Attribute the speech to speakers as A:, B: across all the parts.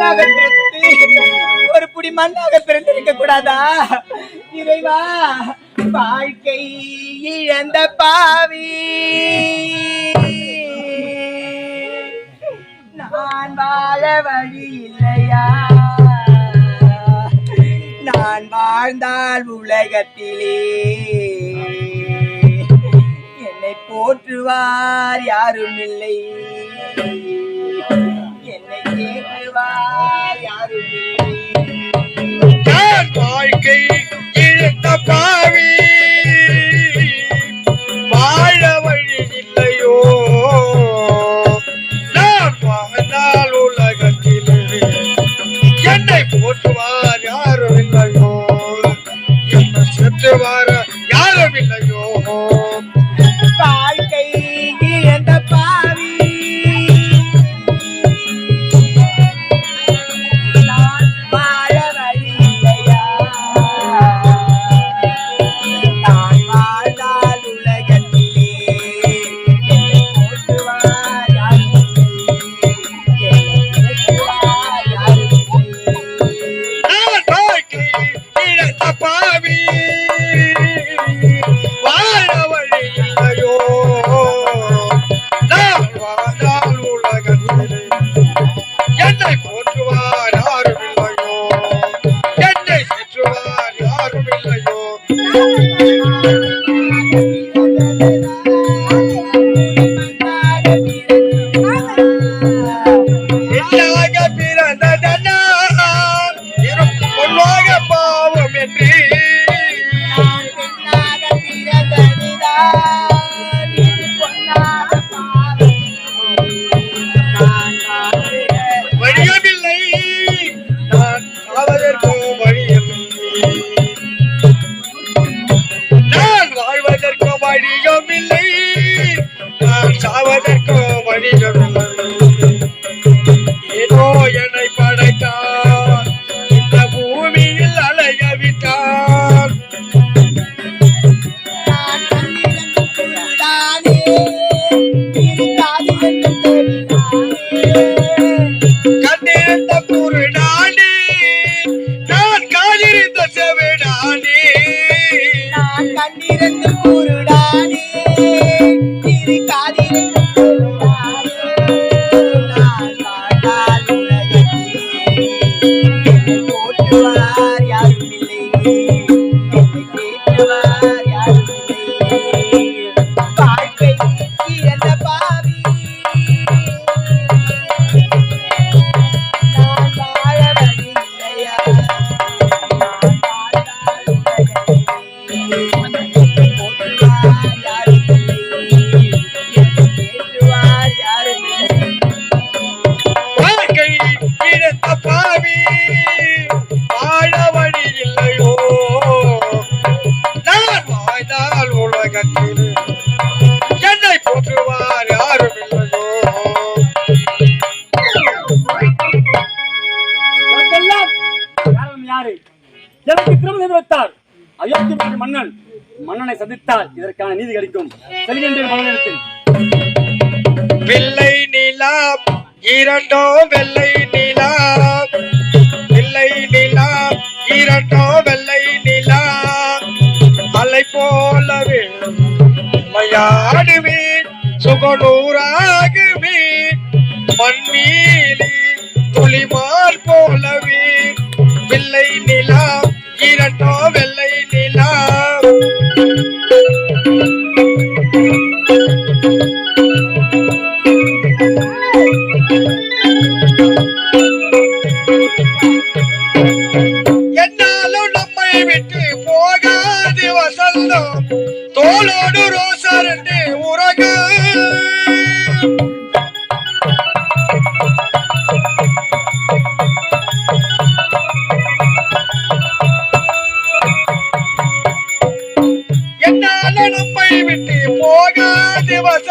A: மண்ணாக பிறந்து ஒரு புடி மண்ணாக பிறந்திருக்க கூடாதா? இறைவா வாழ்க்கை இழந்த பாவி. நான் வாழ வழி இல்லையா? நான் வாழ்ந்தால் உலகத்திலே என்னை போற்றுவார் யாரும் இல்லை.
B: வாழ்க்கை இழந்த பாவி. வாழ வழி இல்லையோ? நான் வாழ்ந்தால் வேண்டும் மையாடுவீர் சுகநூறாகுவீர் மண்ணீலி துளிமால் போலவீர். பிள்ளை நிலா இரட்டோ दिवस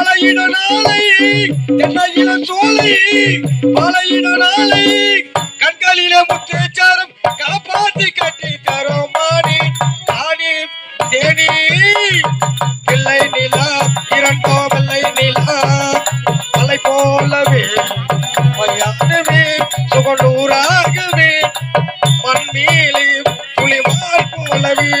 B: பாலையிட நாளை தென்னையில சோலை பாலையிட நாளை கண்களில முத்தேச்சாரம் காப்பாத்தி கட்டி தரோம் மாடி ஆணி தேனி. பிள்ளை நிலா இரண்டோ வெள்ளை நிலா மலை போலவே மரியாதவே சுகநூறாகவே மண்மீலி புலிமார் போலவே.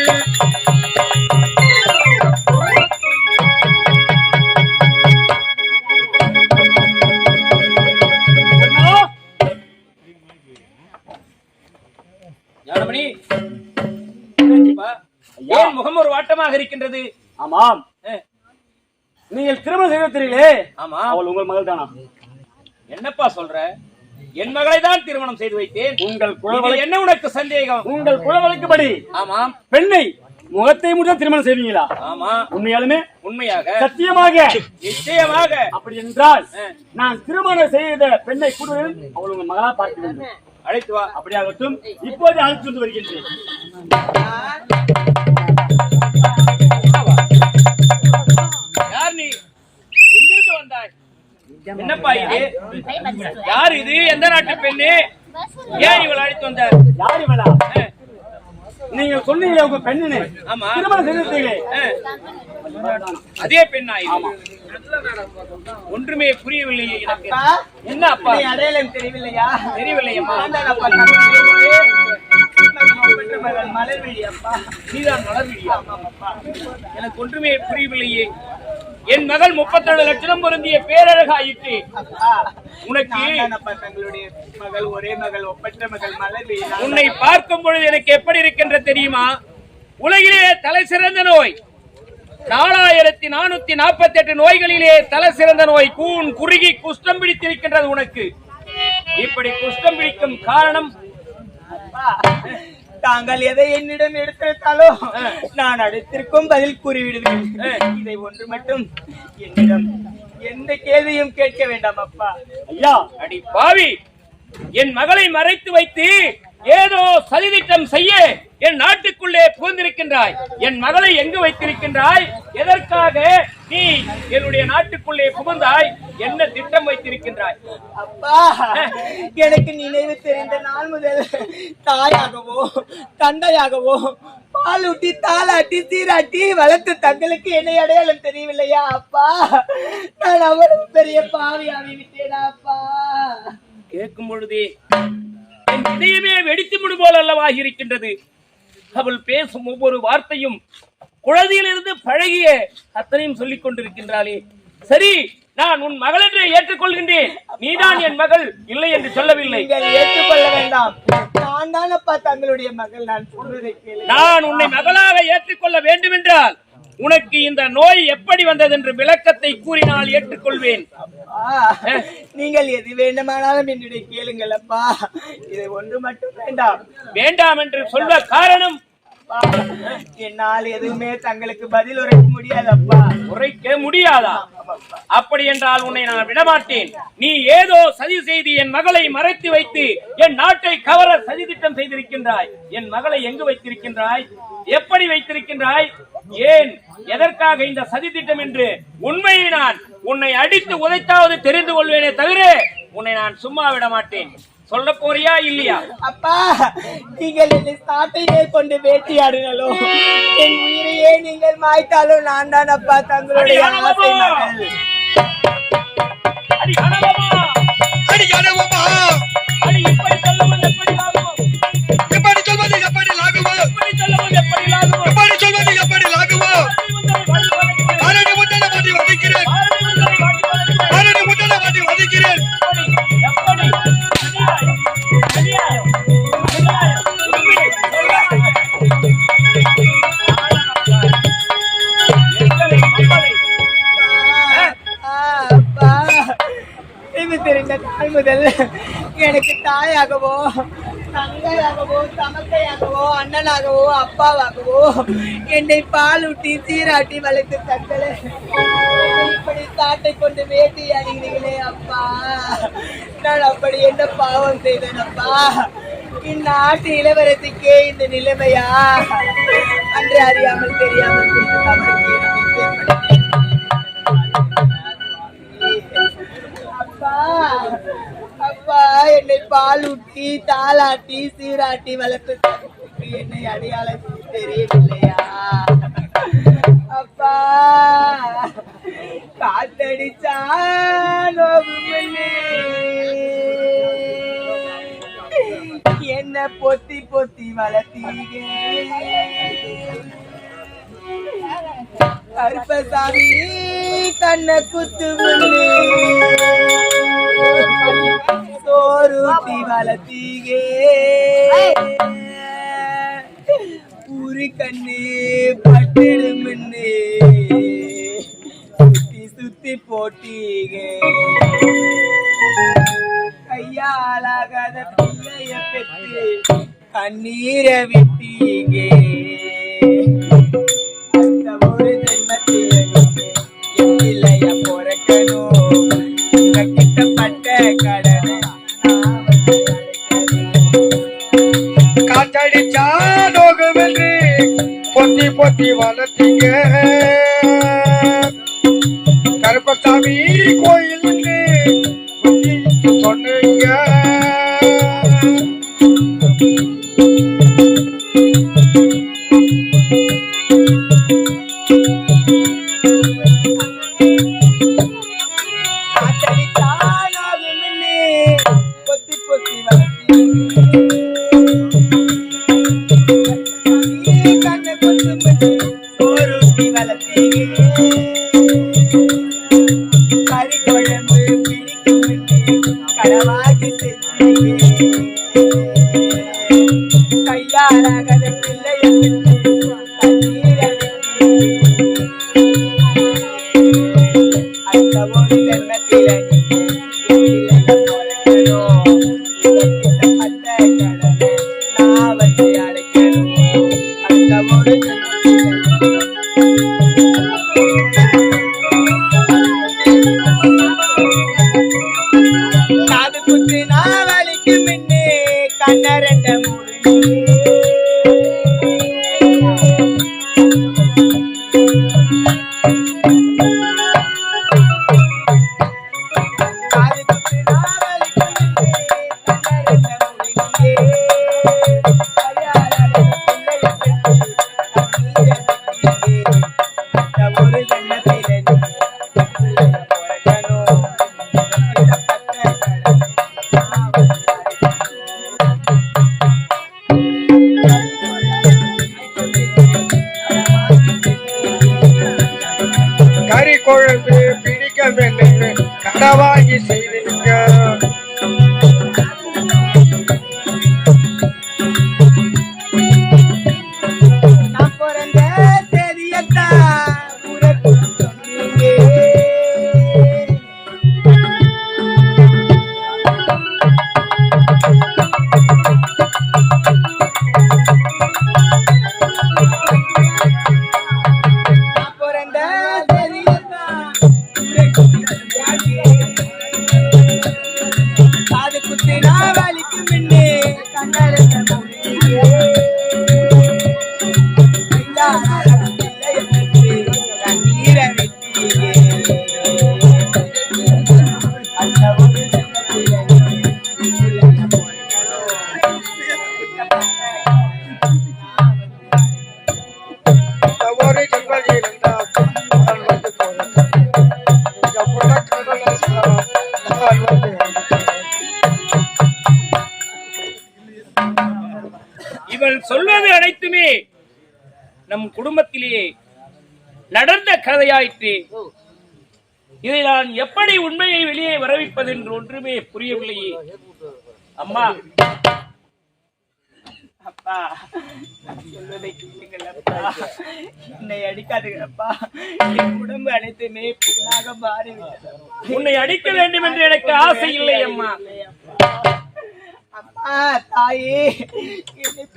C: வாட்டமாக இருக்கின்றது.
D: ஆமாம். நீங்கள் திருமணம் செய்து தெரியுங்களே
C: ஆமா.
D: அவள் உங்கள் மகள் தானா?
C: என்னப்பா சொல்ற? என் மகளை தான் திருமணம் செய்து வைத்தேன்.
D: உங்கள் குலவழி
C: என்ன உனக்கு சந்தேகம்?
D: உங்கள் குலவழக்குப்படி
C: ஆமாம்.
D: பெண்ணை முகத்தை மட்டும் திருமணம் செய்வீங்களா?
C: ஆமா.
D: உண்மையாலுமே?
C: உண்மையாக.
D: சத்தியமாக.
C: நிச்சயமாக.
D: அப்படி என்றால் நான் திருமணம் செய்த பெண்ணை கூடுதல் அவள் உங்கள் மகளா பார்க்க வேண்டும்.
C: அழைத்து வா.
D: அப்படியாகட்டும் இப்போது அழைத்து வந்து வருகின்றேன்.
C: யார் நீ? எங்கிருந்து வந்தாய்? என்னப்பா இது? யார் இது? எந்த நாட்டு பெண்ணு? ஏன் இவள் அழைத்து வந்தார்?
D: யார் இவளா? நீங்க சொன்னீங்க உங்க பெண்ணு
C: ஆமா.
D: திருமணம்
C: அஹ், அதே பெண்ணா இது? ஒன்றுமே புரியவில்லையே எனக்கு. என்ன அப்பா?
A: அடையாளம் தெரியவில்லையா?
C: தெரியவில்லையம்மா. எனக்கு ஒன்றுமே புரியவில்லையே. என் மகள் முப்பத்தேழு லட்சம் பொருந்திய பேரழகாயிற்று. உனக்கு
A: தங்களுடைய மகள் ஒரே மகள் ஒப்பற்ற மகள் நான்
C: உன்னை பார்க்கும் பொழுது எனக்கு எப்படி இருக்கின்ற தெரியுமா? உலகிலே தலை சிறந்த நோய். நாலாயிரத்தி நானூத்தி நாற்பத்தி எட்டு நோய்களிலே தலை சிறந்த நோய். கூன் குறுகி குஷ்டம் பிடித்திருக்கின்றது உனக்கு. இப்படி குஷ்டம் பிடிக்கும் காரணம்?
A: தாங்கள் எதை என்னிடம் எடுத்திருந்தாலோ நான் அடுத்திருக்கும் பதில் கூறிவிடுவேன். இதை ஒன்று மட்டும் என்னிடம் எந்த கேள்வியும் கேட்க வேண்டாம் அப்பா.
D: ஐயா
C: அடி பாவி. என் மகளை மறைத்து வைத்து ஏதோ சதித்திட்டம் செய்ய என் நாட்டுக்குள்ளே புகுந்திருக்கின்றாய். என் மகளை எங்கு வைத்திருக்கின்றாய்? எதற்காக நீ என்னுடைய நாட்டுக்குள்ளே புகுந்தாய்? என்ன திட்டம் வைத்திருக்கின்றாய்?
A: அப்பா எனக்கு நினைவு தெரிந்த நாள் முதல் தாயாகவோ தந்தையாகவோ பாலூட்டி தாளாட்டி சீராட்டி வளர்த்து தங்களுக்கு என்னை அடையாளம் தெரியவில்லையா அப்பா? நான் அவ்வளவு பெரிய பாவி விட்டேனா அப்பா?
C: கேட்கும் பொழுதே என் இதயமே வெடித்து முடு போல் அல்லவாகி இருக்கின்றது. அவள் பேசும் ஒவ்வொரு வார்த்தையும் குழந்தையிலிருந்து பழகிய அத்தனையும் சொல்லிக் கொண்டிருக்கின்றாளே. சரி நான் உன் மகள் என்று ஏற்றுக்கொள்கின்றேன். நீதான் என் மகள் இல்லை என்று சொல்லவில்லை.
A: ஏற்றுக்கொள்ள வேண்டாம். நான் தான் அப்பா தங்களுடைய மகள் நான் சொல்வதை கேளு
C: நான் உன்னை மகளாக ஏற்றுக்கொள்ள வேண்டுமென்றால் உனக்கு இந்த நோய் எப்படி வந்தது என்று விளக்கத்தை கூறினால் ஏற்றுக்கொள்வேன்.
A: நீங்கள் எது வேண்டுமானாலும் என்னுடைய கேளுங்கள் அப்பா. இதை ஒன்று மட்டும் வேண்டாம்.
C: வேண்டாம் என்று சொல்ல காரணம்
A: அப்பா, என்னால் எதுவுமே தங்களுக்கு பதில் உரைக்க முடியாதப்பா.
C: உரைக்க முடியாதா? அப்படி என்றால் உன்னை நான் விடமாட்டேன். நீ ஏதோ சதி செய்து என் மகளை மறைத்து வைத்து என் நாட்டை கவர சதி திட்டம் செய்திருக்கின்றாய். என் மகளை எங்கு வைத்திருக்கின்றாய்? எப்படி வைத்திருக்கின்றாய்? ஏன்? எதற்காக இந்த சதி திட்டம் என்று? உண்மையை நான் உன்னை அடித்து உதைத்தாவது தெரிந்து கொள்வேனே தவிர உன்னை நான் சும்மா விட மாட்டேன் சொல்ல போறியா இல்லையா?
A: அப்பா நீங்கள் என்னை சாட்டை மேற்கொண்டு வேட்டையாடினாலும் என் உயிரையே நீங்கள் மாய்த்தாலும் நான் தான் அப்பா தங்களுடைய
C: அடி,
A: ஆசை. மகள்.
C: அடி
B: அடி
A: தங்கையாகவோ தமக்கையாகவோ அண்ணனாகவோ அப்பாவாகவோ என்னை பாலூட்டி சீராட்டி வளர்த்து தங்களே. இப்படி காட்டை கொண்டு வேட்டையாடுகிறீர்களே அப்பா. நான் அப்படி என்ன பாவம் செய்தேன் அப்பா? இந்நாட்டு இளவரசிக்கே இந்த நிலைமையா? அன்று அறியாமல் தெரியாமல் தவறுகிறேன் பால் பாலூட்டி தாளாட்டி சீராட்டி வளர்ப்பு என்னை அடையாளம் தெரியவில்லையா? அப்பா காத்தடிச்சா என்ன பொத்தி பொத்தி வளர்த்தீங்க. கருப்பசாமி தன்னை குத்து சோறுத்தி வளர்த்தீகே ஊரு கண்ணு பட்டிடு மின்னு சுத்தி சுத்தி போட்டீகே கையாலாகாத பிள்ளைய பெற்று கண்ணீரை விட்டீ Спасибо. மின்னு கண்ணரண்ட
C: முடியும் கதையாயிற்று. இதை நான் எப்படி உண்மையை வெளியே வரவிப்பது என்று ஒன்றுமே புரியவில்லையே. அம்மா.
A: என் உடம்பு அனைத்துமே புண்ணாக மாறிவிட்டது.
C: உன்னை அடிக்க வேண்டும் என்று எனக்கு ஆசை இல்லை அம்மா.
A: அப்பா. தாயே. என்னை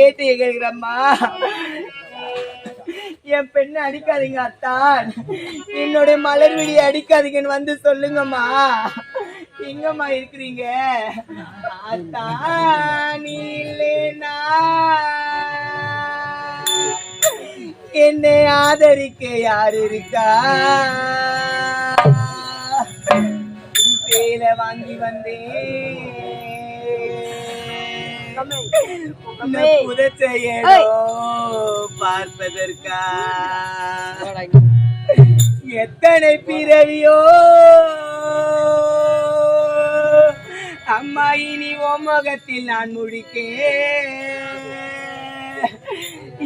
A: வேட்டையை கேட்கிறம்மா. என் பெண்ணை அடிக்காதீங்க அத்தான் என்னுடைய மலர் விழியை அடிக்காதீங்கன்னு வந்து சொல்லுங்கம்மா. எங்கம்மா இருக்கிறீங்க? அத்தா நீ இல்லைனா என்னை ஆதரிக்க யார் இருக்கா? பேரை வாங்கி வந்தேன். உன்னை புதைச்சையடோ பார்ப்பதற்கா எத்தனை பிறவியோ அம்மா இனி முகத்தில் நான் முடிக்கேன்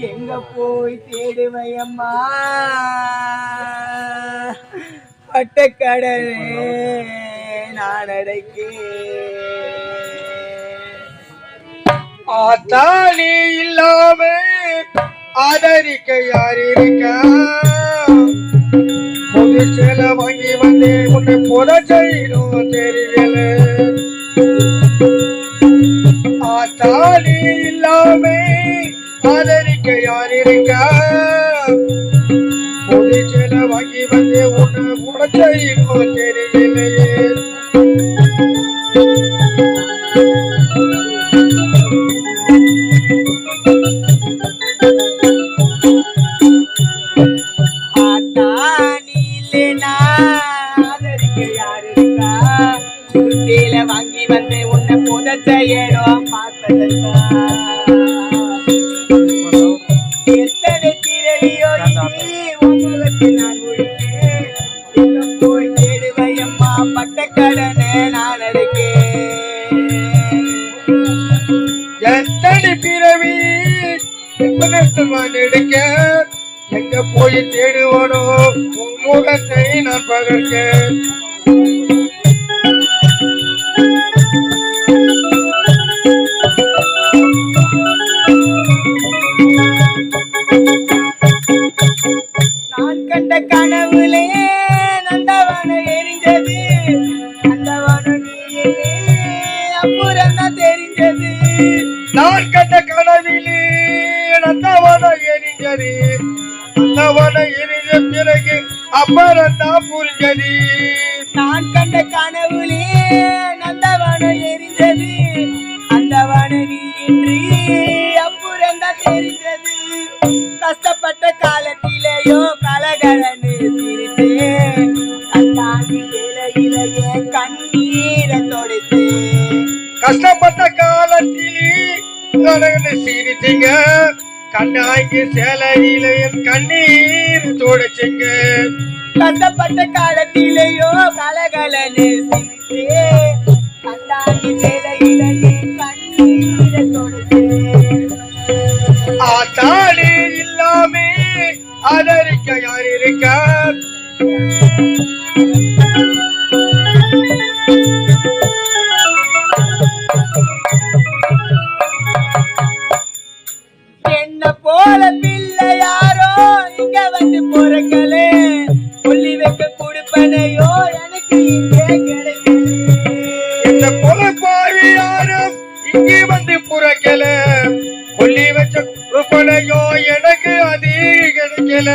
A: எங்க போய் தேடுவையம்மா பட்டக்கடலே நான் அடைக்கேன்
B: ஆத்தாளி இல்லாம ஆதரிக்க யார் இருக்க? புது சேல வாங்கி வந்து உன்னை புத செய்யணும் தெரியல. ஆத்தாளி இல்லாம ஆதரிக்க யார் இருக்க? புது சேல வாங்கி வந்து உன்னை புத செய்யணும் தெரியலையே.
A: நான் கண்ட கனவுலே நந்தவன எரிஞ்சது நந்தவன அப்புறம் தான் தெரிஞ்சது.
B: நான் கண்ட கனவிலே நந்தவன எரிஞ்சது நந்தவன எரிஞ்ச பிறகு அப்புறம் தான் புரிஞ்சது கண்ணாங்கி சேலையில என் கண்ணீர் துடைச்சிங்க
A: கஷ்டப்பட்ட காலத்திலேயோ கலகலன்னு சிரித்தே கண்டாங்கி சேலையிலேயே வந்து பொறக்கலே சொல்லி வைக்க கொடுப்பனையோ எனக்கு இங்கே கிடைக்கல.
B: இந்த பொறுப்பாவி யாரும் இங்கே வந்து புறக்கல. கொல்லி வச்ச குறுப்பனையோ எனக்கு அது கிடைக்கல.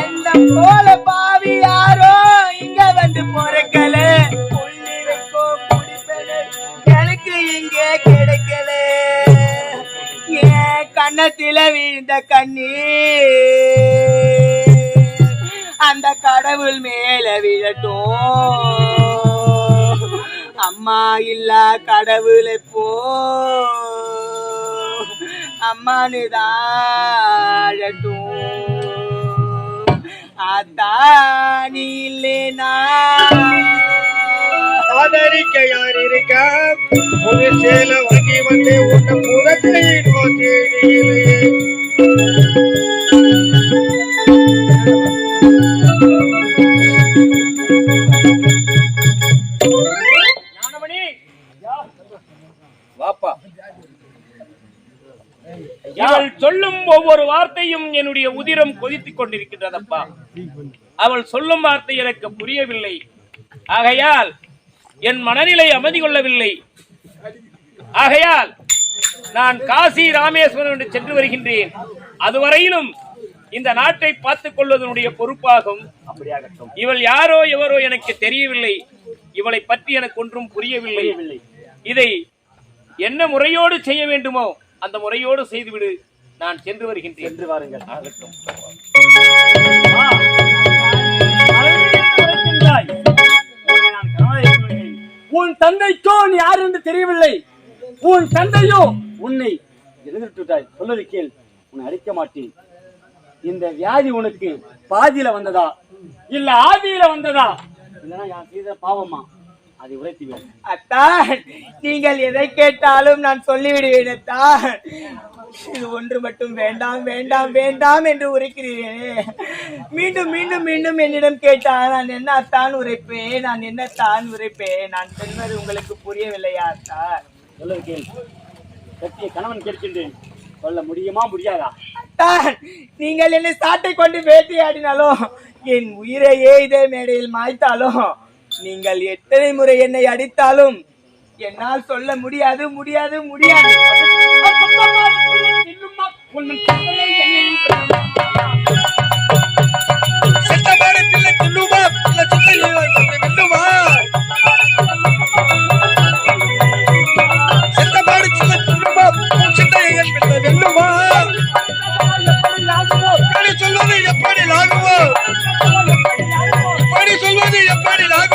A: என்ன போல பாவி யாரோ இங்க வந்து பொறக்கல. சொல்லி எனக்கு இங்கே கிடைக்கல. என் கண்ணத்தில விழுந்த கண்ணீர் கடவுள் மேல விழட்டும். அம்மா இல்லா கடவுளை போ. அம்மானுதாழட்டும் அத்தானி இல்லைனா.
B: ஆதரிக்க யார் ஒரு வாங்கி வந்து உன்னை புறத்தை என்னுடைய
C: உதிரம் கொதித்துக் கொண்டிருக்கின்றதப்பா. அவள் சொல்லும் வார்த்தை எனக்கு புரியவில்லை. ஆகையால் என் மனநிலை அமைதி கொள்ளவில்லை. ஆகையால் நான் காசி ராமேஸ்வரம் என்று சென்று வருகின்றேன். அதுவரையிலும் இந்த நாட்டை பார்த்துக் கொள்வதனுடைய பொறுப்பாகும். இவள் யாரோ எவரோ எனக்கு தெரியவில்லை. இவளை பற்றி எனக்கு ஒன்றும் புரியவில்லை. இதை என்ன முறையோடு செய்ய வேண்டுமோ அந்த முறையோடு செய்துவிடு. நான் சென்று வருகின்றேன்.
D: சென்று வாருங்கள்.
C: ஆகட்டும்.
D: உன் தந்தைக்கோ நீ யார் என்று தெரியவில்லை. உன் தந்தையோ உன்னை எழுதிட்டு விட்டாய் சொல்வது கேள். உன்னை அடிக்க மாட்டேன். இந்த வியாதி உனக்கு பாதியில வந்ததா? இல்ல ஆதியில வந்ததா? இல்லைன்னா நான் செய்த பாவமா? அதை உரைத்து விடு.
A: அத்தான் நீங்கள் எதை கேட்டாலும் நான் சொல்லிவிடுவேன் அத்தான். இது ஒன்று மட்டும் வேண்டாம் வேண்டாம் வேண்டாம் என்று உரைக்கிறீர்களே. மீண்டும் மீண்டும் மீண்டும் என்னிடம் கேட்டால் நான் என்ன அத்தான் உரைப்பேன் நான் என்ன தான் உரைப்பேன்? நான் சொல்வது உங்களுக்கு புரியவில்லையா அத்தான்?
D: சொல்வது கேள். கட்டிய கணவன் கேட்கின்றேன். சொல்ல முடியுமா முடியாதா?
A: நீங்கள் என்னை சாட்டை கொண்டு வேட்டையாடினாலும் என் உயிரையே இதே மேடையில் மாய்த்தாலும் நீங்கள் எத்தனை முறை என்னை அடித்தாலும் என்னால் சொல்ல முடியாது முடியாது முடியாது.
B: எப்படி சொல்வது எப்படி எப்படி சொல்வது எப்படி லாகுமோ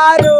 A: claro!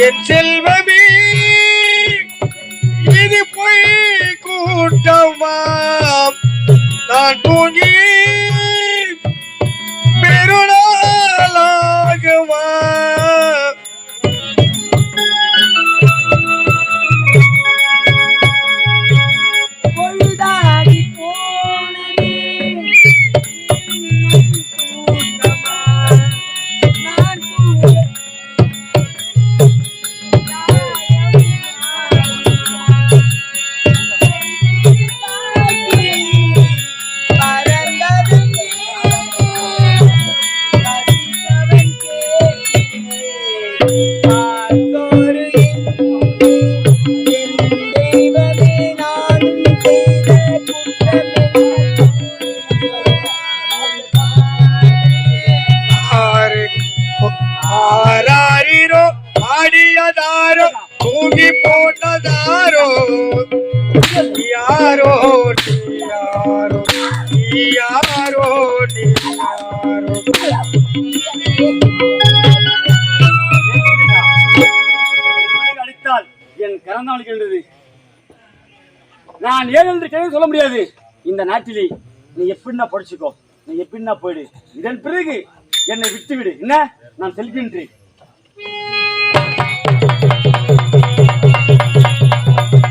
A: என்
B: செல்வமே இது பொய் கூட்டமா நான் தூங்கி
D: இல்லைன்னு சொல்ல முடியாது. இந்த நாட்டிலே நீ எப்படின்னா படிச்சுக்கோ. நீ எப்படின்னா போயிடு. இதன் பிறகு என்னை விட்டு விடு என்ன? நான் செல்கின்றேன்.